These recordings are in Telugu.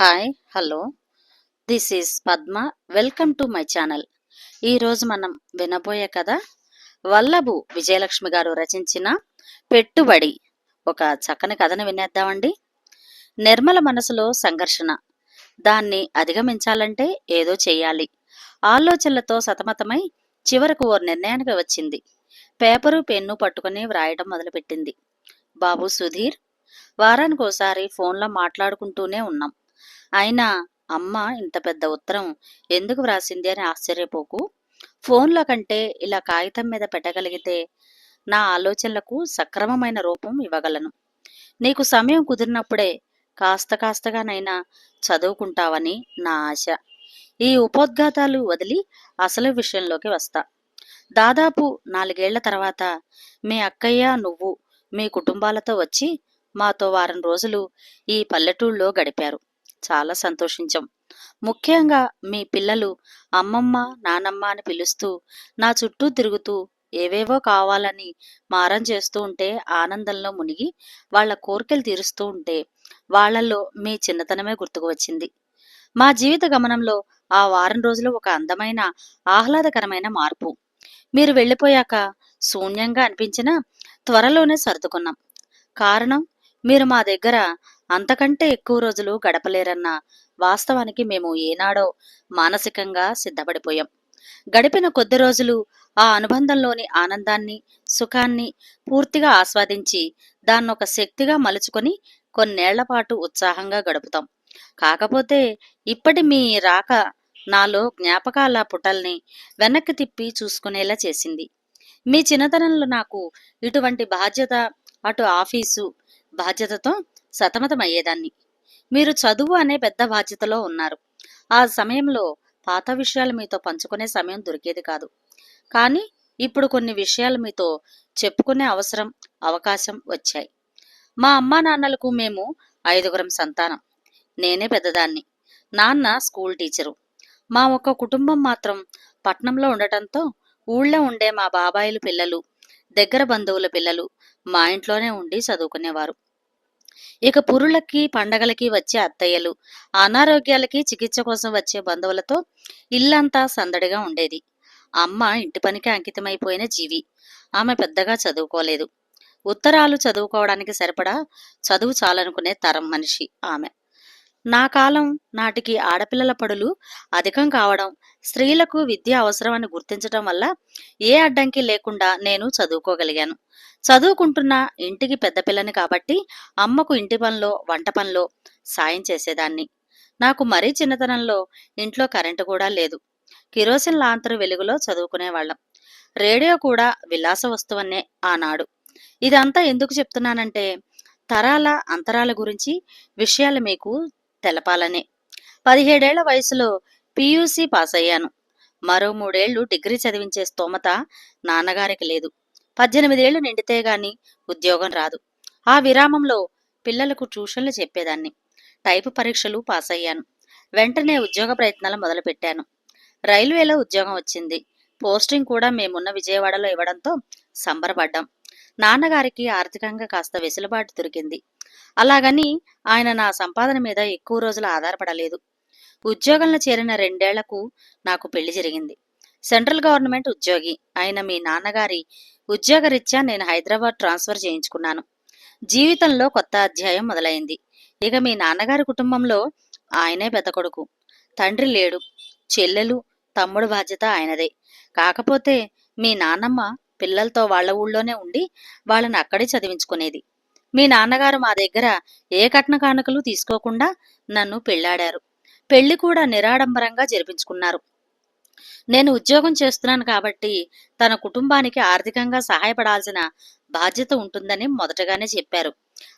Hi hello. This is Padma welcome to my channel ఈరోజు మనం వినబోయే కథ వల్లభు విజయలక్ష్మి గారు రచించిన పెట్టుబడి. ఒక చక్కని కథను వినేద్దామండి. నిర్మల మనసులో సంఘర్షణ. దాన్ని అధిగమించాలంటే ఏదో చేయాలి. ఆలోచనలతో సతమతమై చివరకు ఓ నిర్ణయానికి వచ్చింది. పేపరు పెన్ను పట్టుకుని వ్రాయడం మొదలుపెట్టింది. బాబు సుధీర్ వారానికి ఒకసారి ఫోన్లో మాట్లాడుకుంటూనే ఉన్నాం. అయినా అమ్మ ఇంత పెద్ద ఉత్తరం ఎందుకు వ్రాసింది అని ఆశ్చర్యపోకు. ఫోన్లో కంటే ఇలా కాగితం మీద పెట్టగలిగితే నా ఆలోచనలకు సక్రమమైన రూపం ఇవ్వగలను. నీకు సమయం కుదిరినప్పుడే కాస్త కాస్తగానైనా చదువుకుంటావని నా ఆశ. ఈ ఉపోద్ఘాతాలు వదిలి అసలు విషయంలోకి వస్తా. దాదాపు నాలుగేళ్ళ తర్వాత మీ అక్కయ్య నువ్వు మీ కుటుంబాలతో వచ్చి మాతో వారం రోజులు ఈ పల్లెటూళ్ళలో గడిపారు. చాలా సంతోషించాం. ముఖ్యంగా మీ పిల్లలు అమ్మమ్మ నానమ్మ అని పిలుస్తూ నా చుట్టూ తిరుగుతూ ఏవేవో కావాలని మారం చేస్తూ ఉంటే ఆనందంలో మునిగి వాళ్ళ కోరికలు తీరుస్తూ ఉంటే వాళ్ళల్లో మీ చిన్నతనమే గుర్తుకు వచ్చింది. మా జీవిత గమనంలో ఆ వారం రోజులు ఒక అందమైన ఆహ్లాదకరమైన మార్పు. మీరు వెళ్ళిపోయాక శూన్యంగా అనిపించినా త్వరలోనే సర్దుకున్నాం. కారణం మీరు మా దగ్గర అంతకంటే ఎక్కువ రోజులు గడపలేరన్న వాస్తవానికి మేము ఏనాడో మానసికంగా సిద్ధపడిపోయాం. గడిపిన కొద్ది రోజులు ఆ అనుబంధంలోని ఆనందాన్ని సుఖాన్ని పూర్తిగా ఆస్వాదించి దాన్నొక శక్తిగా మలుచుకొని కొన్నేళ్ళపాటు ఉత్సాహంగా గడుపుతాం. కాకపోతే ఇప్పటి మీ రాక నాలో జ్ఞాపకాల పుటల్ని వెనక్కి తిప్పి చూసుకునేలా చేసింది. మీ చిన్నతనంలో నాకు ఇటువంటి బాధ్యత అటు ఆఫీసు బాధ్యతతో సతమతమయ్యేదాన్ని. మీరు చదువు అనే పెద్ద బాధ్యతలో ఉన్నారు. ఆ సమయంలో పాత విషయాలు మీతో పంచుకునే సమయం దొరికేది కాదు. కానీ ఇప్పుడు కొన్ని విషయాలు మీతో చెప్పుకునే అవసరం అవకాశం వచ్చాయి. మా అమ్మా నాన్నలకు మేము ఐదుగురం సంతానం. నేనే పెద్దదాన్ని. నాన్న స్కూల్ టీచరు. మా ఒక్క కుటుంబం మాత్రం పట్నంలో ఉండటంతో ఊళ్ళో ఉండే మా బాబాయిల పిల్లలు దగ్గర బంధువుల పిల్లలు మా ఇంట్లోనే ఉండి చదువుకునేవారు. ఇక పురులకి పండగలకి వచ్చే అత్తయ్యలు అనారోగ్యాలకి చికిత్స కోసం వచ్చే బంధువులతో ఇల్లంతా సందడిగా ఉండేది. అమ్మ ఇంటి పనికి అంకితమైపోయిన జీవి. ఆమె పెద్దగా చదువుకోలేదు. ఉత్తరాలు చదువుకోవడానికి సరిపడా చదువు చాలనుకునే తరం మనిషి ఆమె. నా కాలం నాటికి ఆడపిల్లల పడులు అధికం కావడం స్త్రీలకు విద్య అవసరమని గుర్తించడం వల్ల ఏ అడ్డంకి లేకుండా నేను చదువుకోగలిగాను. చదువుకుంటున్న ఇంటికి పెద్ద పిల్లని కాబట్టి అమ్మకు ఇంటి పనిలో వంట పనిలో సాయం చేసేదాన్ని. నాకు మరీ చిన్నతనంలో ఇంట్లో కరెంటు కూడా లేదు. కిరోసిన్ లాంతరు వెలుగులో చదువుకునేవాళ్ళం. రేడియో కూడా విలాస వస్తువన్నే ఆనాడు. ఇదంతా ఎందుకు చెప్తున్నానంటే తరాల అంతరాల గురించి విషయాలు మీకు తెలపాలనే. పదిహేడేళ్ళ వయసులో పియూసీ పాస్ అయ్యాను మరో మూడేళ్ళు డిగ్రీ చదివించే స్తోమత నాన్నగారికి లేదు. పద్దెనిమిదేళ్ళు నిండితే గాని ఉద్యోగం రాదు. ఆ విరామంలో పిల్లలకు ట్యూషన్లు చెప్పేదాన్ని. టైపు పరీక్షలు పాస్ అయ్యాను వెంటనే ఉద్యోగ ప్రయత్నాలు మొదలుపెట్టాను. రైల్వేలో ఉద్యోగం వచ్చింది. పోస్టింగ్ కూడా మేమున్న విజయవాడలో ఇవ్వడంతో సంబరపడ్డాం. నాన్నగారికి ఆర్థికంగా కాస్త వెసులుబాటు దొరికింది. అలాగని ఆయన నా సంపాదన మీద ఎక్కువ రోజులు ఆధారపడలేదు. ఉద్యోగంలో చేరిన రెండేళ్ళకు నాకు పెళ్ళి జరిగింది. సెంట్రల్ గవర్నమెంట్ ఉద్యోగి అయిన మీ నాన్నగారి ఉద్యోగరీత్యా నేను హైదరాబాద్ ట్రాన్స్ఫర్ చేయించుకున్నాను. జీవితంలో కొత్త అధ్యాయం మొదలైంది. ఇక మీ నాన్నగారి కుటుంబంలో ఆయనే పెద్ద కొడుకు. తండ్రి లేడు. చెల్లెలు తమ్ముడు బాధ్యత ఆయనదే. కాకపోతే మీ నాన్నమ్మ పిల్లలతో వాళ్ళ ఊళ్ళోనే ఉండి వాళ్ళని అక్కడే చదివించుకునేది. మీ నాన్నగారు మా దగ్గర ఏ కట్న కానుకలు తీసుకోకుండా నన్ను పెళ్ళాడారు. పెళ్ళి కూడా నిరాడంబరంగా జరిపించుకున్నారు. నేను ఉద్యోగం చేస్తున్నాను కాబట్టి తన కుటుంబానికి ఆర్థికంగా సహాయపడాల్సిన బాధ్యత ఉంటుందని మొదటగానే చెప్పారు.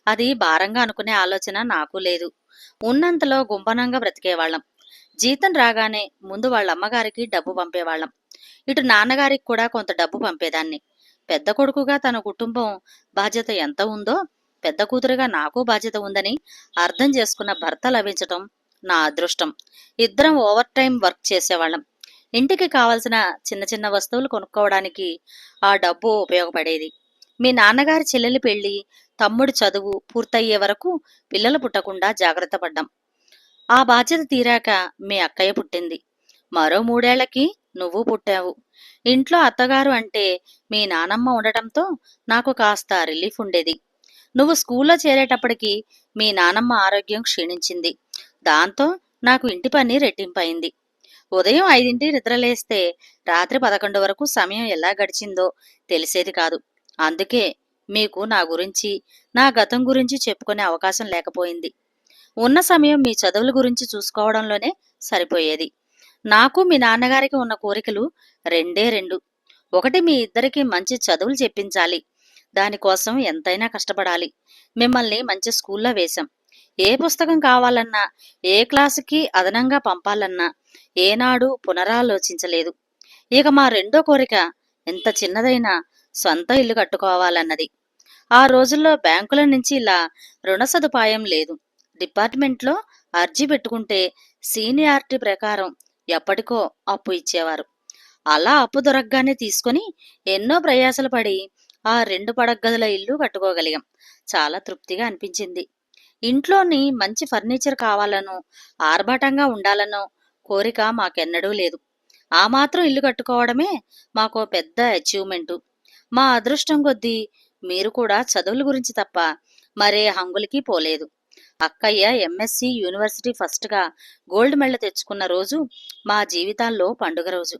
అది భారంగా అనుకునే ఆలోచన నాకు లేదు. ఉన్నంతలో గుంపనంగా బ్రతికేవాళ్ళం. జీతం రాగానే ముందు వాళ్ళ అమ్మగారికి డబ్బు పంపేవాళ్ళం. ఇటు నాన్నగారికి కూడా కొంత డబ్బు పంపేదాన్ని. పెద్ద కొడుకుగా తన కుటుంబం బాధ్యత ఎంత ఉందో పెద్ద కూతురుగా నాకు బాధ్యత ఉందని అర్థం చేసుకున్న భర్త లభించటం నా అదృష్టం. ఇద్దరం ఓవర్ టైం వర్క్ చేసేవాళ్ళం. ఇంటికి కావలసిన చిన్న చిన్న వస్తువులు కొనుక్కోవడానికి ఆ డబ్బు ఉపయోగపడేది. మీ నాన్నగారి చెల్లెలి పెళ్ళి తమ్ముడు చదువు పూర్తయ్యే వరకు పిల్లలు పుట్టకుండా జాగ్రత్త పడ్డాం. ఆ బాధ్యత తీరాక మీ అక్కయ్య పుట్టింది. మరో మూడేళ్ళకి నువ్వు పుట్టావు. ఇంట్లో అత్తగారు అంటే మీ నానమ్మ ఉండటంతో నాకు కాస్త రిలీఫ్ ఉండేది. నువ్వు స్కూల్లో చేరేటప్పటికి మీ నానమ్మ ఆరోగ్యం క్షీణించింది. దాంతో నాకు ఇంటి పని రెట్టింపయింది. ఉదయం ఐదింటి నిద్రలేస్తే రాత్రి పదకొండు వరకు సమయం ఎలా గడిచిందో తెలిసేది కాదు. అందుకే మీకు నా గురించి నా గతం గురించి చెప్పుకునే అవకాశం లేకపోయింది. ఉన్న సమయం మీ చదువుల గురించి చూసుకోవడంలోనే సరిపోయేది. నాకు మీ నాన్నగారికి ఉన్న కోరికలు రెండే రెండు. ఒకటి మీ ఇద్దరికి మంచి చదువులు చెప్పించాలి. దానికోసం ఎంతైనా కష్టపడాలి. మిమ్మల్ని మంచి స్కూల్లో వేశాం. ఏ పుస్తకం కావాలన్నా ఏ క్లాసుకి అదనంగా పంపాలన్నా ఏనాడు పునరాలోచించలేదు. ఇక మా రెండో కోరిక ఎంత చిన్నదైనా సొంత ఇల్లు కట్టుకోవాలన్నది. ఆ రోజుల్లో బ్యాంకుల నుంచి ఇలా రుణ సదుపాయం లేదు. డిపార్ట్మెంట్లో అర్జీ పెట్టుకుంటే సీనియారిటీ ప్రకారం ఎప్పటికో అప్పు ఇచ్చేవారు. అలా అప్పు దొరకగానే తీసుకొని ఎన్నో ప్రయాసలు పడి ఆ రెండు పడగదుల ఇల్లు కట్టుకోగలిగాం. చాలా తృప్తిగా అనిపించింది. ఇంట్లోని మంచి ఫర్నిచర్ కావాలనో ఆర్భాటంగా ఉండాలనో కోరిక మాకెన్నడూ లేదు. ఆ మాత్రం ఇల్లు కట్టుకోవడమే మాకో పెద్ద అచీవ్మెంటు. మా అదృష్టం కొద్దీ మీరు కూడా చదువుల గురించి తప్ప మరే హంగులకి పోలేదు. అక్కయ్య ఎంఎస్సి యూనివర్సిటీ ఫస్ట్గా గోల్డ్ మెడల్ తెచ్చుకున్న రోజు మా జీవితాల్లో పండుగ రోజు.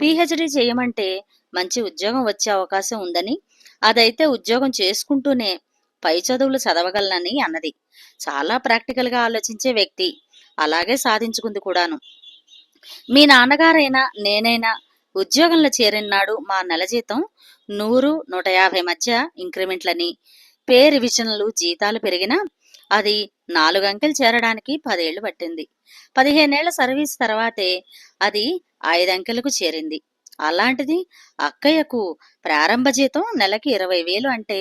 పిహెచ్డి చేయమంటే మంచి ఉద్యోగం వచ్చే అవకాశం ఉందని అదైతే ఉద్యోగం చేసుకుంటూనే పై చదువులు చదవగలనని అన్నది. చాలా ప్రాక్టికల్గా ఆలోచించే వ్యక్తి. అలాగే సాధించుకుంది కూడాను. మీ నాన్నగారైనా నేనైనా ఉద్యోగంలో చేరినాడు మా నెల జీతం నూరు నూట యాభై మధ్య ఇంక్రిమెంట్లని పే రివిజన్లు జీతాలు పెరిగినా అది నాలుగు అంకెలు చేరడానికి పదేళ్ళు పట్టింది. పదిహేనేళ్ళ సర్వీస్ తర్వాతే అది ఐదు అంకెలకు చేరింది. అలాంటిది అక్కయ్యకు ప్రారంభ జీతం నెలకి ఇరవై వేలు అంటే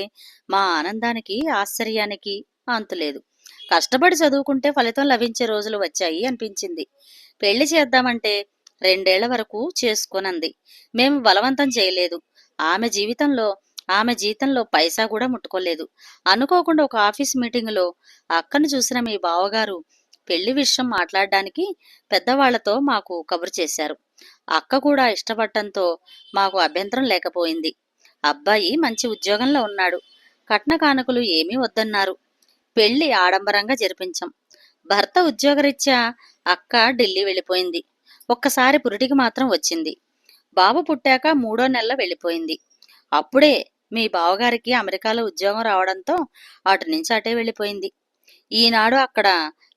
మా ఆనందానికి ఆశ్చర్యానికి అంతులేదు కష్టపడి చదువుకుంటే ఫలితం లభించే రోజులు వచ్చాయి అనిపించింది. పెళ్ళి చేద్దామంటే రెండేళ్ళ వరకు చేసుకునంది. మేము బలవంతం చేయలేదు. ఆమె జీవితంలో ఆమె జీతంలో పైసా కూడా ముట్టుకోలేదు. అనుకోకుండా ఒక ఆఫీస్ మీటింగులో అక్కను చూసిన మీ బావగారు పెళ్ళి విషయం మాట్లాడడానికి పెద్దవాళ్ళతో మాకు కబురు చేశారు. అక్క కూడా ఇష్టపడటంతో మాకు అభ్యంతరం లేకపోయింది. అబ్బాయి మంచి ఉద్యోగంలో ఉన్నాడు. కట్న కానుకలు ఏమీ వద్దన్నారు. పెళ్ళి ఆడంబరంగా జరిపించాం. భర్త ఉద్యోగరీత్యా అక్క ఢిల్లీ వెళ్ళిపోయింది. ఒక్కసారి పురిటికి మాత్రం వచ్చింది. బాబు పుట్టాక మూడో నెల వెళ్ళిపోయింది. అప్పుడే మీ బావగారికి అమెరికాలో ఉద్యోగం రావడంతో అటు నుంచి అటే వెళ్ళిపోయింది. ఈనాడు అక్కడ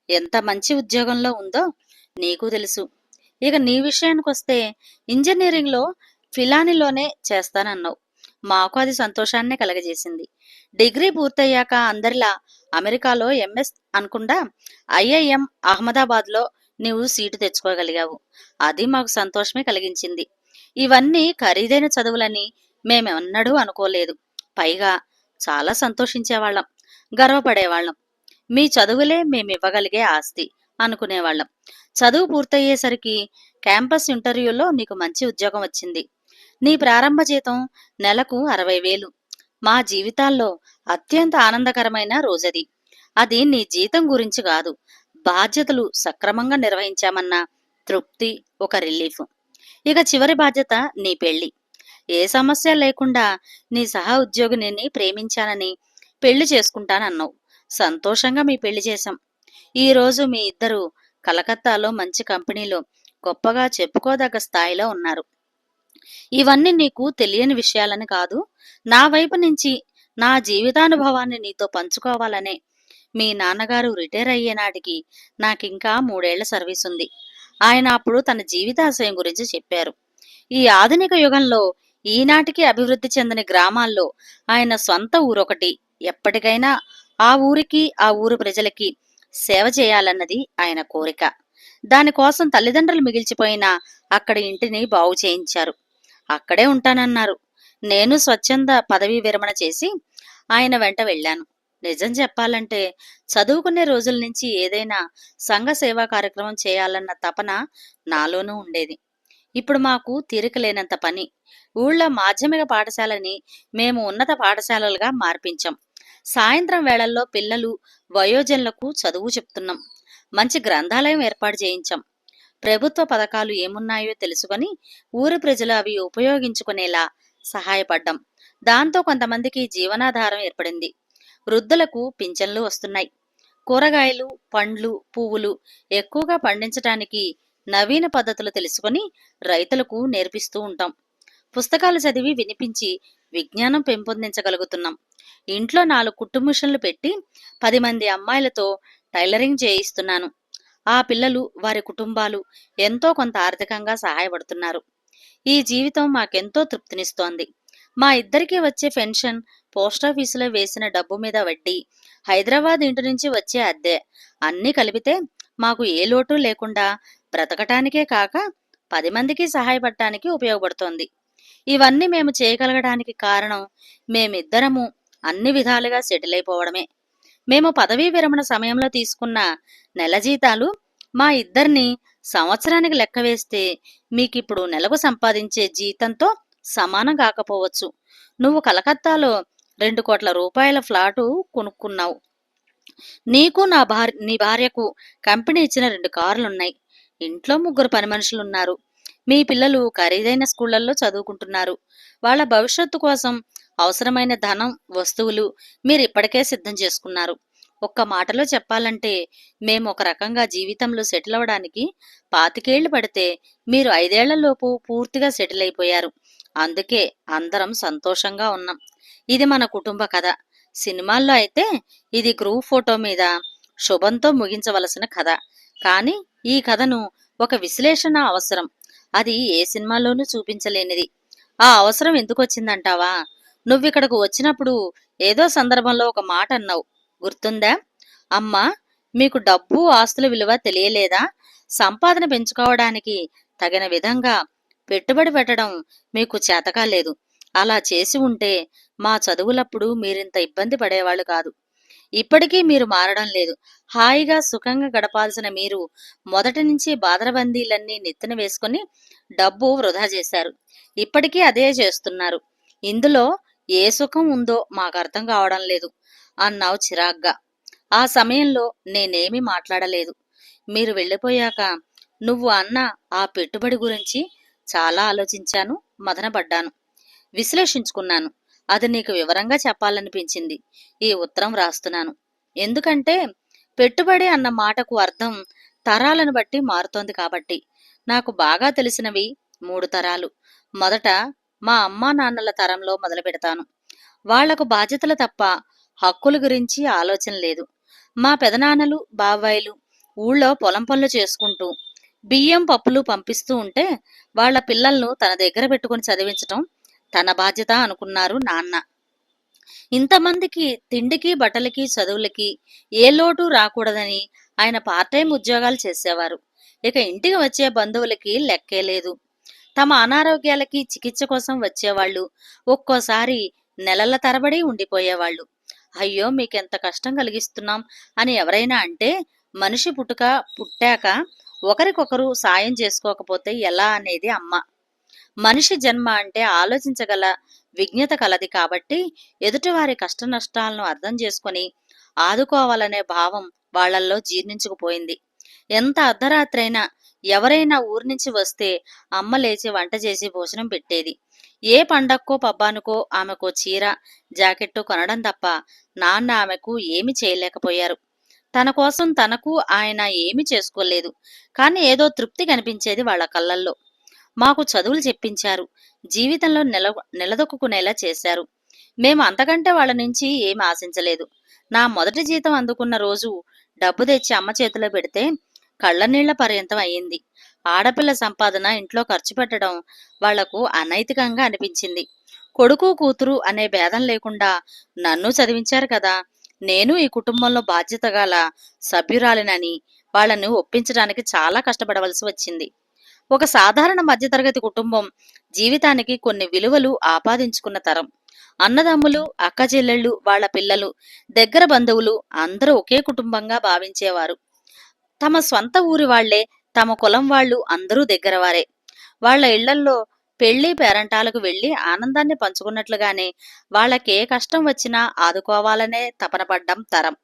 ఎంత మంచి ఉద్యోగంలో ఉందో నీకు తెలుసు. ఇక నీ విషయానికి వస్తే ఇంజనీరింగ్లో ఫిలానిలోనే చేస్తానన్నావు. మాకు అది సంతోషాన్నే కలగజేసింది. డిగ్రీ పూర్తయ్యాక అందరిలా అమెరికాలో ఎంఎస్ అనుకుండా ఐఐఎం అహ్మదాబాద్లో నీవు సీటు తెచ్చుకోగలిగావు. అది మాకు సంతోషమే కలిగించింది. ఇవన్నీ ఖరీదైన చదువులని మేమెన్నడూ అనుకోలేదు. పైగా చాలా సంతోషించేవాళ్ళం గర్వపడేవాళ్ళం. మీ చదువులే మేమివ్వగలిగే ఆస్తి అనుకునేవాళ్ళం. చదువు పూర్తయ్యేసరికి క్యాంపస్ ఇంటర్వ్యూలో నీకు మంచి ఉద్యోగం వచ్చింది. నీ ప్రారంభ జీతం నెలకు అరవై వేలు. మా జీవితాల్లో అత్యంత ఆనందకరమైన రోజది. అది నీ జీతం గురించి కాదు బాధ్యతలు సక్రమంగా నిర్వహించామన్న తృప్తి ఒక రిలీఫ్. ఇక చివరి బాధ్యత నీ పెళ్ళి ఏ సమస్య లేకుండా నీ సహా ఉద్యోగిని ప్రేమించానని పెళ్ళి చేసుకుంటానన్నావు. సంతోషంగా మీ పెళ్ళి చేశాం. ఈ రోజు మీ ఇద్దరు కలకత్తాలో మంచి కంపెనీలో గొప్పగా చెప్పుకోదగ్గ స్థాయిలో ఉన్నారు. ఇవన్నీ నీకు తెలియని విషయాలని కాదు నా వైపు నుంచి నా జీవితానుభవాన్ని నీతో పంచుకోవాలనే మీ నాన్నగారు రిటైర్ అయ్యే నాటికి నాకింకా మూడేళ్ళ సర్వీస్ ఉంది. ఆయన అప్పుడు తన జీవితాశయం గురించి చెప్పారు. ఈ ఆధునిక యుగంలో ఈనాటికి అభివృద్ధి చెందని గ్రామాల్లో ఆయన సొంత ఊరొకటి ఎప్పటికైనా ఆ ఊరికి ఆ ఊరు ప్రజలకి సేవ చేయాలన్నది ఆయన కోరిక. దానికోసం తల్లిదండ్రులు మిగిల్చిపోయిన అక్కడ ఇంటిని బాగు చేయించారు. అక్కడే ఉంటానన్నారు. నేను స్వచ్ఛంద పదవీ విరమణ చేసి ఆయన వెంట వెళ్ళాను. నిజం చెప్పాలంటే చదువుకునే రోజుల నుంచి ఏదైనా సంఘ సేవా కార్యక్రమం చేయాలన్న తపన నాలోనూ ఉండేది. ఇప్పుడు మాకు తీరిక లేనంత పని. ఊళ్ళో మాధ్యమిక పాఠశాలని మేము ఉన్నత పాఠశాలలుగా మార్పించాం. సాయంత్రం వేళల్లో పిల్లలు వయోజనులకు చదువు చెప్తున్నాం. మంచి గ్రంథాలయం ఏర్పాటు చేయించాం. ప్రభుత్వ పథకాలు ఏమున్నాయో తెలుసుకొని ఊరి ప్రజలు అవి ఉపయోగించుకునేలా సహాయపడ్డాం. దాంతో కొంతమందికి జీవనాధారం ఏర్పడింది. వృద్ధులకు పింఛన్లు వస్తున్నాయి. కూరగాయలు పండ్లు పువ్వులు ఎక్కువగా పండించటానికి నవీన పద్ధతులు తెలుసుకొని రైతులకు నేర్పిస్తూ ఉంటాం. పుస్తకాలు చదివి వినిపించి విజ్ఞానం పెంపొందించగలుగుతున్నాం. ఇంట్లో నాలుగు కుట్టుమిషన్లు పెట్టి పది మంది అమ్మాయిలతో టైలరింగ్ చేయిస్తున్నాను. ఆ పిల్లలు వారి కుటుంబాలు ఎంతో కొంత ఆర్థికంగా సహాయపడుతున్నారు. ఈ జీవితం మాకెంతో తృప్తినిస్తోంది. మా ఇద్దరికీ వచ్చే పెన్షన్ పోస్టాఫీసులో వేసిన డబ్బు మీద వడ్డీ హైదరాబాద్ ఇంటి నుంచి వచ్చే అద్దె అన్నీ కలిపితే మాకు ఏ లోటు లేకుండా బ్రతకటానికే కాక పది మందికి సహాయపడటానికి ఉపయోగపడుతోంది. ఇవన్నీ మేము చేయగలగడానికి కారణం మేమిద్దరము అన్ని విధాలుగా సెటిల్ అయిపోవడమే. మేము పదవీ విరమణ సమయంలో తీసుకున్న నెల జీతాలు మా ఇద్దరిని సంవత్సరానికి లెక్క వేస్తే మీకిప్పుడు నెలకు సంపాదించే జీతంతో సమానం కాకపోవచ్చు. నువ్వు కలకత్తాలో రెండు కోట్ల రూపాయల ఫ్లాటు కొనుక్కున్నావు. నీకు నా భార్య నీ భార్యకు కంపెనీ ఇచ్చిన రెండు కార్లున్నాయి. ఇంట్లో ముగ్గురు పని మనుషులున్నారు. మీ పిల్లలు ఖరీదైన స్కూళ్ళలో చదువుకుంటున్నారు. వాళ్ళ భవిష్యత్తు కోసం అవసరమైన ధనం వస్తువులు మీరు ఇప్పటికే సిద్ధం చేసుకున్నారు. ఒక్క మాటలో చెప్పాలంటే మేము ఒక రకంగా జీవితంలో సెటిల్ అవ్వడానికి పాతికేళ్ళు పడితే మీరు ఐదేళ్ళలోపు పూర్తిగా సెటిల్ అయిపోయారు. అందుకే అందరం సంతోషంగా ఉన్నాం. ఇది మన కుటుంబ కథ. సినిమాల్లో అయితే ఇది గ్రూప్ ఫోటో మీద శుభంతో ముగించవలసిన కథ. కానీ ఈ కథను ఒక విశ్లేషణ అవసరం. అది ఏ సినిమాలోనూ చూపించలేనిది. ఆ అవసరం ఎందుకు వచ్చిందంటావా నువ్విక్కడకు వచ్చినప్పుడు ఏదో సందర్భంలో ఒక మాట అన్నావు. గుర్తుందా? అమ్మా మీకు డబ్బు ఆస్తుల విలువ తెలియలేదా? సంపాదన పెంచుకోవడానికి తగిన విధంగా పెట్టుబడి పెట్టడం మీకు చేతకాలేదు. అలా చేసి ఉంటే మా చదువులప్పుడు మీరింత ఇబ్బంది పడేవాళ్ళు కాదు. ఇప్పటికీ మీరు మారడం లేదు. హాయిగా సుఖంగా గడపాల్సిన మీరు మొదటి నుంచి బాదరబందీలన్నీ నెత్తిన వేసుకుని డబ్బు వృధా చేశారు. ఇప్పటికీ అదే చేస్తున్నారు. ఇందులో ఏ సుఖం ఉందో మాకు అర్థం కావడం లేదు. అన్నావు చిరాగ్గా. ఆ సమయంలో నేనేమీ మాట్లాడలేదు. మీరు వెళ్ళిపోయాక నువ్వు అన్న ఆ పెట్టుబడి గురించి చాలా ఆలోచించాను మదనపడ్డాను విశ్లేషించుకున్నాను. అది నీకు వివరంగా చెప్పాలనిపించింది. ఈ ఉత్తరం రాస్తున్నాను. ఎందుకంటే పెట్టుబడి అన్న మాటకు అర్థం తరాలను బట్టి మారుతోంది కాబట్టి. నాకు బాగా తెలిసినవి మూడు తరాలు. మొదట మా అమ్మా నాన్నల తరంలో మొదలు పెడతాను. వాళ్ళకు బాధ్యతలు తప్ప హక్కుల గురించి ఆలోచన లేదు. మా పెదనాన్నలు బాబాయిలు ఊళ్ళో పొలం పనులు చేసుకుంటూ బియ్యం పప్పులు పంపిస్తూ ఉంటే వాళ్ళ పిల్లలను తన దగ్గర పెట్టుకుని చదివించటం తన బాధ్యత అనుకున్నారు నాన్న. ఇంతమందికి తిండికి బట్టలకి చదువులకి ఏ లోటు రాకూడదని ఆయన పార్ట్ టైం ఉద్యోగాలు చేసేవారు. ఇక ఇంటికి వచ్చే బంధువులకి లెక్కే లేదు. తమ అనారోగ్యాలకి చికిత్స కోసం వచ్చేవాళ్ళు. ఒక్కోసారి నెలల తరబడి ఉండిపోయేవాళ్ళు. అయ్యో మీకెంత కష్టం కలిగిస్తున్నాం అని ఎవరైనా అంటే మనిషి పుట్టుక పుట్టాక ఒకరికొకరు సాయం చేసుకోకపోతే ఎలా అనేది అమ్మ. మనిషి జన్మ అంటే ఆలోచించగల విజ్ఞత కలది కాబట్టి ఎదుటివారి కష్ట నష్టాలను అర్థం చేసుకొని ఆదుకోవాలనే భావం వాళ్ళల్లో జీర్ణించుకుపోయింది. ఎంత అర్ధరాత్రైనా ఎవరైనా ఊరి నుంచి వస్తే అమ్మ లేచి వంట చేసి భోజనం పెట్టేది. ఏ పండక్కో పబ్బానుకో ఆమెకు చీర జాకెట్టు కొనడం తప్ప నాన్న ఆమెకు ఏమి చేయలేకపోయారు. తన కోసం తనకు ఆయన ఏమీ చేసుకోలేదు. కానీ ఏదో తృప్తి కనిపించేది వాళ్ళ కళ్ళల్లో. మాకు చదువులు చెప్పించారు. జీవితంలో నిల నిలదొక్కునేలా చేశారు. మేము అంతకంటే వాళ్ళ నుంచి ఏమి ఆశించలేదు. నా మొదటి జీతం అందుకున్న రోజు డబ్బు తెచ్చి అమ్మ చేతిలో పెడితే కళ్ళనీళ్ళ పర్యంతం అయ్యింది. ఆడపిల్ల సంపాదన ఇంట్లో ఖర్చు పెట్టడం వాళ్ళకు అనైతికంగా అనిపించింది. కొడుకు కూతురు అనే భేదం లేకుండా నన్ను చదివించారు కదా! నేను ఈ కుటుంబంలో బాధ్యత గల సభ్యురాలినని వాళ్ళను ఒప్పించడానికి చాలా కష్టపడవలసి వచ్చింది. ఒక సాధారణ మధ్యతరగతి కుటుంబం జీవితానికి కొన్ని విలువలు ఆపాదించుకున్న తరం. అన్నదమ్ములు అక్కజెల్లెళ్ళు వాళ్ళ వాళ్ళ పిల్లలు దగ్గర బంధువులు అందరూ ఒకే కుటుంబంగా భావించేవారు. తమ స్వంత ఊరి వాళ్ళే తమ కులం వాళ్ళు అందరూ దగ్గరవారే. వాళ్ళ ఇళ్ళల్లో పెళ్ళి పేరంటాలకు వెళ్ళి ఆనందాన్ని పంచుకున్నట్లుగానే వాళ్ళకే కష్టం వచ్చినా ఆదుకోవాలనే తపన పడ్డం తరం.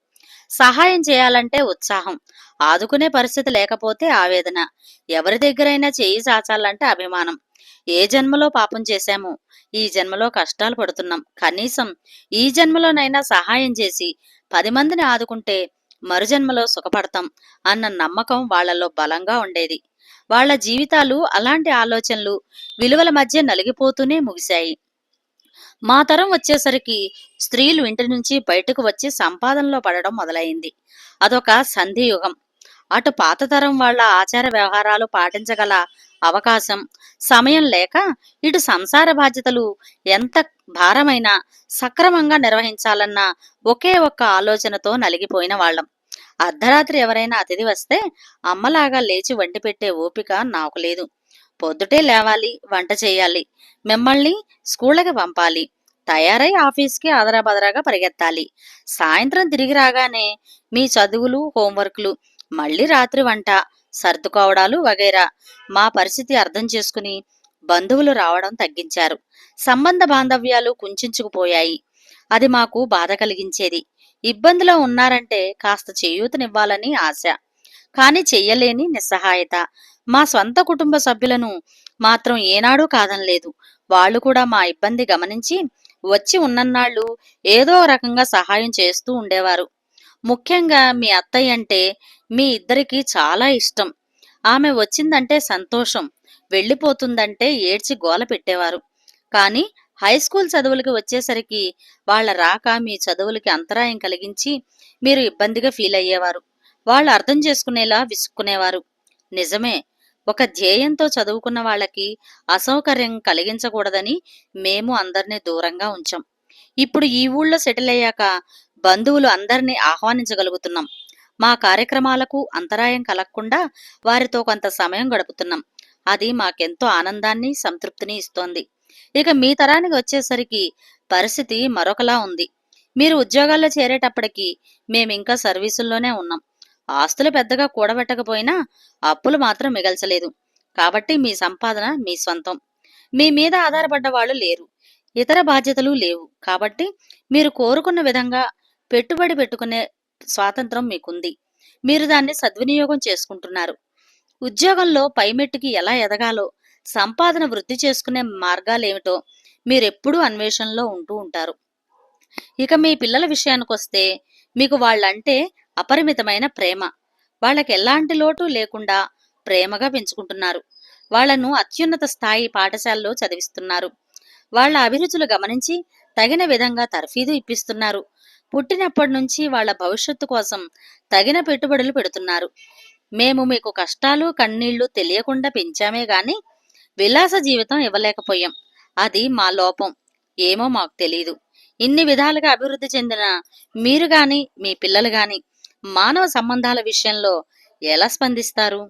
సహాయం చేయాలంటే ఉత్సాహం. ఆదుకునే పరిస్థితి లేకపోతే ఆవేదన. ఎవరి దగ్గరైనా చేయి చాచాలంటే అభిమానం. ఏ జన్మలో పాపం చేశామో ఈ జన్మలో కష్టాలు పడుతున్నాం. కనీసం ఈ జన్మలోనైనా సహాయం చేసి పది మందిని ఆదుకుంటే మరుజన్మలో సుఖపడతాం అన్న నమ్మకం వాళ్ళలో బలంగా ఉండేది. వాళ్ళ జీవితాలు అలాంటి ఆలోచనలు విలువల మధ్య నలిగిపోతూనే ముగిశాయి. మా తరం వచ్చేసరికి స్త్రీలు ఇంటి నుంచి బయటకు వచ్చి సంపాదనలో పడడం మొదలైంది. అదొక సంధియుగం. అటు పాత తరం వాళ్ళ ఆచార వ్యవహారాలు పాటించగల అవకాశం సమయం లేక ఇటు సంసార బాధ్యతలు ఎంత భారమైనా సక్రమంగా నిర్వహించాలన్న ఒకే ఒక్క ఆలోచనతో నలిగిపోయిన వాళ్ళం. అర్ధరాత్రి ఎవరైనా అతిథి వస్తే అమ్మలాగా లేచి వండి పెట్టే ఓపిక నాకు లేదు. పొద్దుటే లేవాలి వంట చేయాలి. మిమ్మల్ని స్కూళ్ళకి పంపాలి. తయారై ఆఫీస్కి ఆదరాబదరాగా పరిగెత్తాలి. సాయంత్రం తిరిగి రాగానే మీ చదువులు హోంవర్క్లు మళ్ళీ రాత్రి వంట సర్దుకోవడాలు వగైరా. మా పరిస్థితి అర్థం చేసుకుని బంధువులు రావడం తగ్గించారు. సంబంధ బాంధవ్యాలు కుంచుకుపోయాయి. అది మాకు బాధ కలిగించేది. ఇబ్బందిలో ఉన్నారంటే కాస్త చేయూతనివ్వాలని ఆశ. కానీ చెయ్యలేని నిస్సహాయత. మా స్వంత కుటుంబ సభ్యులను మాత్రం ఏనాడూ కాదనలేదు. వాళ్ళు కూడా మా ఇబ్బంది గమనించి వచ్చి ఉన్నన్నాళ్ళు ఏదో రకంగా సహాయం చేస్తూ ఉండేవారు. ముఖ్యంగా మీ అత్తయ్య అంటే మీ ఇద్దరికి చాలా ఇష్టం. ఆమె వచ్చిందంటే సంతోషం వెళ్ళిపోతుందంటే ఏడ్చి గోల పెట్టేవారు. కానీ హై స్కూల్ చదువులకి వచ్చేసరికి వాళ్ళ రాక మీ చదువులకి అంతరాయం కలిగించి మీరు ఇబ్బందిగా ఫీల్ అయ్యేవారు. వాళ్ళు అర్థం చేసుకునేలా విసుక్కునేవారు. నిజమే ఒక ధ్యేయంతో చదువుకున్న వాళ్ళకి అసౌకర్యం కలిగించకూడదని మేము అందరినీ దూరంగా ఉంచాం. ఇప్పుడు ఈ ఊళ్ళో సెటిల్ అయ్యాక బంధువులు అందరినీ ఆహ్వానించగలుగుతున్నాం. మా కార్యక్రమాలకు అంతరాయం కలగకుండా వారితో కొంత సమయం గడుపుతున్నాం. అది మాకెంతో ఆనందాన్ని సంతృప్తిని ఇస్తోంది. ఇక మీ తరానికి వచ్చేసరికి పరిస్థితి మరొకలా ఉంది. మీరు ఉద్యోగాల్లో చేరేటప్పటికి మేమింకా సర్వీసుల్లోనే ఉన్నాం. ఆస్తులు పెద్దగా కూడబెట్టకపోయినా అప్పులు మాత్రం మిగల్చలేదు. కాబట్టి మీ సంపాదన మీ సొంతం మీ మీద ఆధారపడ్డ వాళ్ళు లేరు. ఇతర బాధ్యతలు లేవు. కాబట్టి మీరు కోరుకున్న విధంగా పెట్టుబడి పెట్టుకునే స్వాతంత్రం మీకుంది. మీరు దాన్ని సద్వినియోగం చేసుకుంటున్నారు. ఉద్యోగంలో పైమెట్టుకి ఎలా ఎదగాలో సంపాదన వృద్ధి చేసుకునే మార్గాలేమిటో మీరెప్పుడూ అన్వేషణలో ఉంటూ ఉంటారు. ఇక మీ పిల్లల విషయానికొస్తే మీకు వాళ్ళంటే అపరిమితమైన ప్రేమ. వాళ్ళకి ఎలాంటి లోటు లేకుండా ప్రేమగా పెంచుకుంటున్నారు. వాళ్ళను అత్యున్నత స్థాయి పాఠశాలలో చదివిస్తున్నారు. వాళ్ళ అభిరుచులు గమనించి తగిన విధంగా తర్ఫీదు ఇప్పిస్తున్నారు. పుట్టినప్పటి నుంచి వాళ్ళ భవిష్యత్తు కోసం తగిన పెట్టుబడులు పెడుతున్నారు. మేము మీకు కష్టాలు కన్నీళ్ళు తెలియకుండా పెంచామే గాని విలాస జీవితం ఇవ్వలేకపోయాం. అది మా లోపం. ఏమో మాకు తెలియదు ఇన్ని విధాలుగా అభివృద్ధి చెందిన మీరు గాని మీ పిల్లలు గాని మానవ సంబంధాల విషయంలో ఎలా స్పందిస్తారు?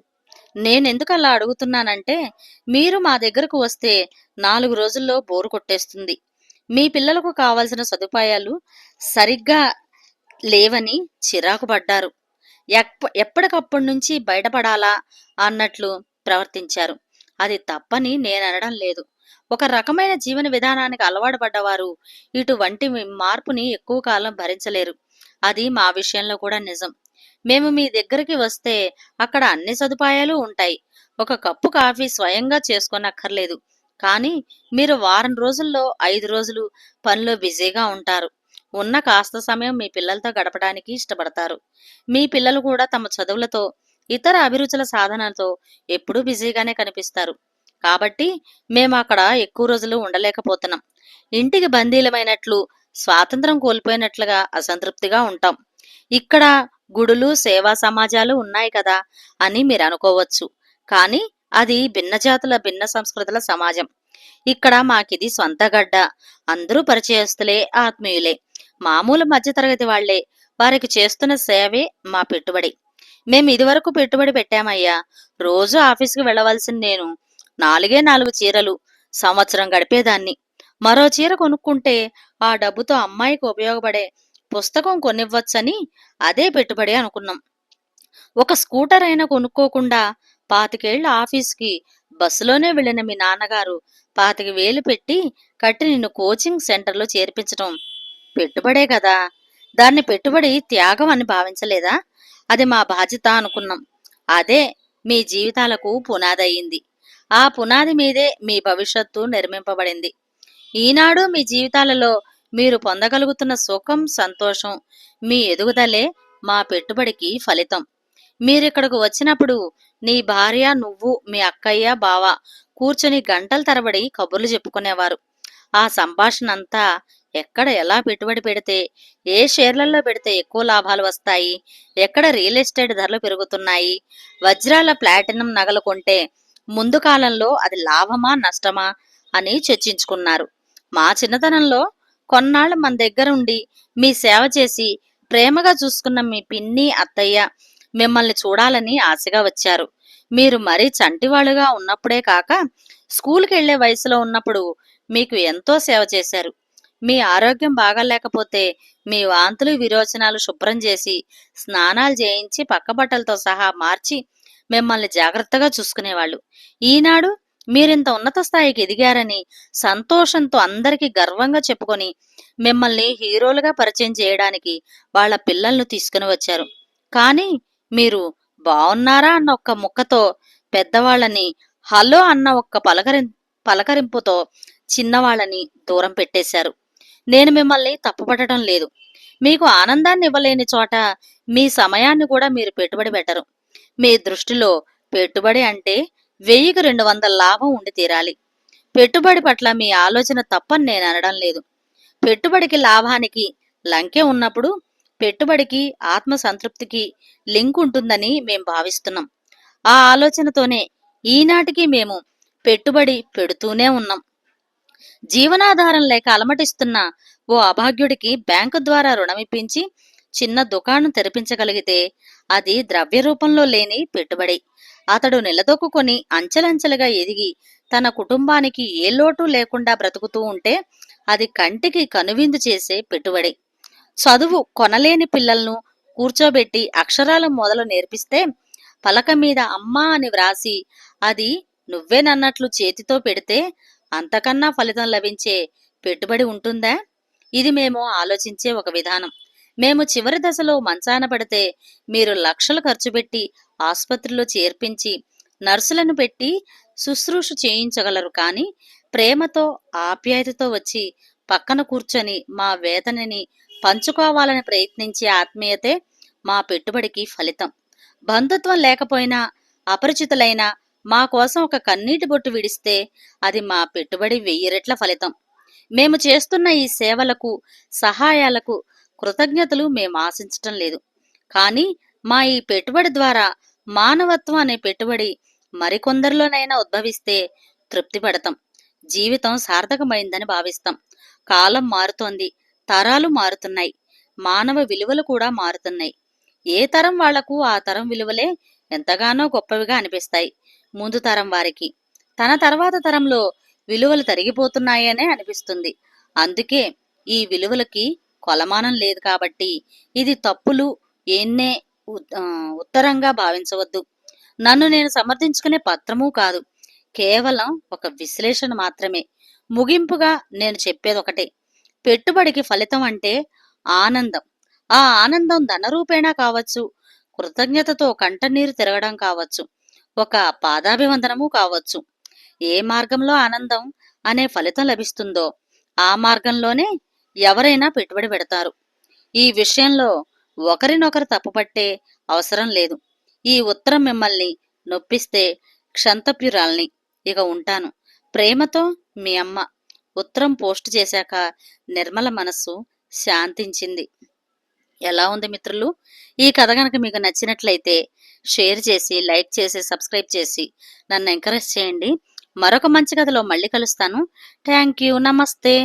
నేనెందుకు అలా అడుగుతున్నానంటే మీరు మా దగ్గరకు వస్తే నాలుగు రోజుల్లో బోరు కొట్టేస్తుంది. మీ పిల్లలకు కావలసిన సదుపాయాలు సరిగ్గా లేవని చిరాకు పడ్డారు. ఎప్ప ఎప్పటికప్పటి నుంచి బయటపడాలా అన్నట్లు ప్రవర్తించారు. అది తప్పని నేను అనడం లేదు. ఒక రకమైన జీవన విధానానికి అలవాటు పడ్డవారు ఇటువంటి మార్పుని ఎక్కువ కాలం భరించలేరు. అది మా విషయంలో కూడా నిజం. మేము మీ దగ్గరికి వస్తే అక్కడ అన్ని సదుపాయాలు ఉంటాయి. ఒక కప్పు కాఫీ స్వయంగా చేసుకోనక్కర్లేదు. కానీ మీరు వారం రోజుల్లో ఐదు రోజులు పనిలో బిజీగా ఉంటారు. ఉన్న కాస్త సమయం మీ పిల్లలతో గడపడానికి ఇష్టపడతారు. మీ పిల్లలు కూడా తమ చదువులతో ఇతర అభిరుచుల సాధనతో ఎప్పుడూ బిజీగానే కనిపిస్తారు. కాబట్టి మేము అక్కడ ఎక్కువ రోజులు ఉండలేకపోతున్నాం. ఇంటికి బందీలమైనట్లు స్వాతంత్రం కోల్పోయినట్లుగా అసంతృప్తిగా ఉంటాం. ఇక్కడ గుడులు సేవా సమాజాలు ఉన్నాయి కదా అని మీరు అనుకోవచ్చు. కానీ అది భిన్న జాతుల భిన్న సంస్కృతుల సమాజం. ఇక్కడ మాకిది సొంత గడ్డ. అందరూ పరిచయస్తులే ఆత్మీయులే. మామూలు మధ్యతరగతి వాళ్ళే. వారికి చేస్తున్న సేవే మా పెట్టుబడి. మేము ఇదివరకు పెట్టుబడి పెట్టామయ్యా. రోజు ఆఫీస్కి వెళ్ళవలసిన నేను. నాలుగే నాలుగు చీరలు. సంవత్సరం గడిపేదాన్ని. మరో చీర కొనుక్కుంటే ఆ డబ్బుతో అమ్మాయికి ఉపయోగపడే పుస్తకం కొనివ్వచ్చని అదే పెట్టుబడి అనుకున్నాం. ఒక స్కూటర్ అయినా కొనుక్కోకుండా పాతికేళ్ళ ఆఫీస్కి బస్సులోనే వెళ్ళిన మీ నాన్నగారు పాతిక వేలు పెట్టి కట్టి నిన్ను కోచింగ్ సెంటర్లో చేర్పించడం పెట్టుబడే కదా! దాన్ని పెట్టుబడి త్యాగం అని భావించలేదా? అది మా బాధ్యత అనుకున్నాం. అదే మీ జీవితాలకు పునాది అయింది ఆ పునాది మీదే మీ భవిష్యత్తు నిర్మింపబడింది. ఈనాడు మీ జీవితాలలో మీరు పొందగలుగుతున్న సుఖం సంతోషం మీ ఎదుగుదలే మా పెట్టుబడికి ఫలితం. మీరిక్కడకు వచ్చినప్పుడు నీ భార్య నువ్వు మీ అక్కయ్య బావ కూర్చొని గంటల తరబడి కబుర్లు చెప్పుకునేవారు. ఆ సంభాషణ అంతా ఎక్కడ ఎలా పెట్టుబడి పెడితే ఏ షేర్లలో పెడితే ఎక్కువ లాభాలు వస్తాయి ఎక్కడ రియల్ ఎస్టేట్ ధరలు పెరుగుతున్నాయి వజ్రాల ప్లాటినం నగలు కొంటే ముందు కాలంలో అది లాభమా నష్టమా అని చర్చించుకున్నారు. మా చిన్నతనంలో కొన్నాళ్ళు మన దగ్గర ఉండి మీ సేవ చేసి ప్రేమగా చూసుకున్న మీ పిన్ని అత్తయ్య మిమ్మల్ని చూడాలని ఆశగా వచ్చారు. మీరు మరీ చంటివాళ్ళుగా ఉన్నప్పుడే కాక స్కూల్కి వెళ్ళే వయసులో ఉన్నప్పుడు మీకు ఎంతో సేవ చేశారు. మీ ఆరోగ్యం బాగాలేకపోతే మీ వాంతులు విరోచనాలు శుభ్రం చేసి స్నానాలు చేయించి పక్క బట్టలతో సహా మార్చి మిమ్మల్ని జాగ్రత్తగా చూసుకునేవాళ్ళు. ఈనాడు మీరింత ఉన్నత స్థాయికి ఎదిగారని సంతోషంతో అందరికీ గర్వంగా చెప్పుకొని మిమ్మల్ని హీరోలుగా పరిచయం చేయడానికి వాళ్ళ పిల్లలను తీసుకుని వచ్చారు. కానీ మీరు బాగున్నారా అన్న ఒక్క ముక్కతో పెద్దవాళ్ళని హలో అన్న ఒక్క పలకరి పలకరింపుతో చిన్నవాళ్ళని దూరం పెట్టేశారు. నేను మిమ్మల్ని తప్పుపట్టడం లేదు. మీకు ఆనందాన్ని ఇవ్వలేని చోట మీ సమయాన్ని కూడా మీరు పెట్టుబడి పెట్టరు. మీ దృష్టిలో పెట్టుబడి అంటే వెయ్యికి రెండు వందల లాభం ఉండి తీరాలి. పెట్టుబడి పట్ల మీ ఆలోచన తప్పని నేను అనడం లేదు. పెట్టుబడికి లాభానికి లంకె ఉన్నప్పుడు పెట్టుబడికి ఆత్మ సంతృప్తికి లింక్ ఉంటుందని మేం భావిస్తున్నాం. ఆ ఆలోచనతోనే ఈనాటికి మేము పెట్టుబడి పెడుతూనే ఉన్నాం. జీవనాధారం లేక అలమటిస్తున్న ఓ అభాగ్యుడికి బ్యాంకు ద్వారా రుణమిప్పించి చిన్న దుకాణం తెరిపించగలిగితే అది ద్రవ్య రూపంలో లేని పెట్టుబడి. అతడు నిలదొక్కుని అంచెలంచెలుగా ఎదిగి తన కుటుంబానికి ఏ లోటు లేకుండా బ్రతుకుతూ ఉంటే అది కంటికి కనువిందు చేసే పెట్టుబడి. చదువు కొనలేని పిల్లలను కూర్చోబెట్టి అక్షరాల మొదలు నేర్పిస్తే పలక మీద అమ్మా అని వ్రాసి అది నువ్వేనన్నట్లు చేతితో పెడితే అంతకన్నా ఫలితం లభించే పెట్టుబడి ఉంటుందా? ఇది మేము ఆలోచించే ఒక విధానం. మేము చివరి దశలో మంచాన పడితే మీరు లక్షలు ఖర్చు పెట్టి ఆసుపత్రిలో చేర్పించి నర్సులను పెట్టి శుశ్రూష చేయించగలరు కానీ ప్రేమతో ఆప్యాయతతో వచ్చి పక్కన కూర్చొని మా వేదనని పంచుకోవాలని ప్రయత్నించే ఆత్మీయతే మా పెట్టుబడికి ఫలితం. బంధుత్వం లేకపోయినా అపరిచితులైన మా కోసం ఒక కన్నీటి బొట్టు విడిస్తే అది మా పెట్టుబడి వెయ్యి రెట్ల ఫలితం. మేము చేస్తున్న ఈ సేవలకు సహాయాలకు కృతజ్ఞతలు మేము ఆశించటం లేదు. కానీ మా ఈ పెట్టుబడి ద్వారా మానవత్వం అనే పెట్టుబడి మరికొందరిలోనైనా ఉద్భవిస్తే తృప్తి పడతాం. జీవితం సార్థకమైందని భావిస్తాం. కాలం మారుతోంది. తరాలు మారుతున్నాయి. మానవ విలువలు కూడా మారుతున్నాయి. ఏ తరం వాళ్ళకు ఆ తరం విలువలే ఎంతగానో గొప్పవిగా అనిపిస్తాయి. ముందు తరం వారికి. తన తర్వాత తరంలో విలువలు తరిగిపోతున్నాయనే అనిపిస్తుంది. అందుకే ఈ విలువలకి కొలమానం లేదు కాబట్టి ఇది తప్పులు ఎన్నే ఉత్తరంగా భావించవద్దు. నన్ను నేను సమర్థించుకునే పత్రమూ కాదు. కేవలం ఒక విశ్లేషణ మాత్రమే. ముగింపుగా నేను చెప్పేది ఒకటే పెట్టుబడికి ఫలితం అంటే ఆనందం. ఆ ఆనందం ధనరూపేణా కావచ్చు కృతజ్ఞతతో కంటనీరు తిరగడం కావచ్చు ఒక పాదాభివందనము కావచ్చు. ఏ మార్గంలో ఆనందం అనే ఫలితం లభిస్తుందో ఆ మార్గంలోనే ఎవరైనా పెట్టుబడి పెడతారు. ఈ విషయంలో ఒకరినొకరు తప్పుపట్టే అవసరం లేదు. ఈ ఉత్తరం మిమ్మల్ని నొప్పిస్తే క్షంతప్యురాల్ని. ఇక ఉంటాను. ప్రేమతో మీ అమ్మ. ఉత్తరం పోస్ట్ చేశాక నిర్మల మనస్సు శాంతించింది. ఎలా ఉంది మిత్రులు? ఈ కథ కనుక మీకు నచ్చినట్లయితే షేర్ చేసి లైక్ చేసి సబ్స్క్రైబ్ చేసి నన్ను ఎంకరేజ్ చేయండి. మరొక మంచి కథలో మళ్ళీ కలుస్తాను. Thank you. నమస్తే.